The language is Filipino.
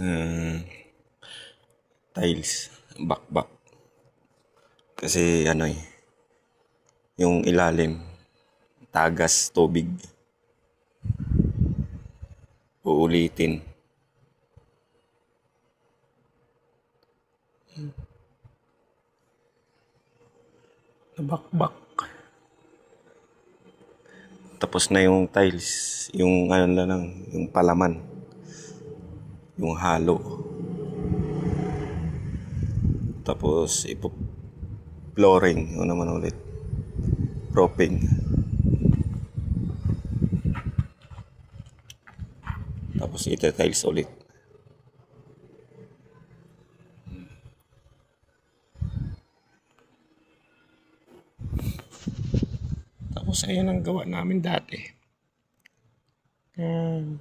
uh, tiles, bakbak. Kasi ano eh, yung ilalim, tagas tubig. Uulitin. Nabakbak. Tapos na yung tiles, yung ano na lang, yung palaman. Yung halo. Tapos ipo flooring, ano naman ulit. Propping. Tapos ito tiles ulit. Tapos ayan ang gawa namin dati. Um,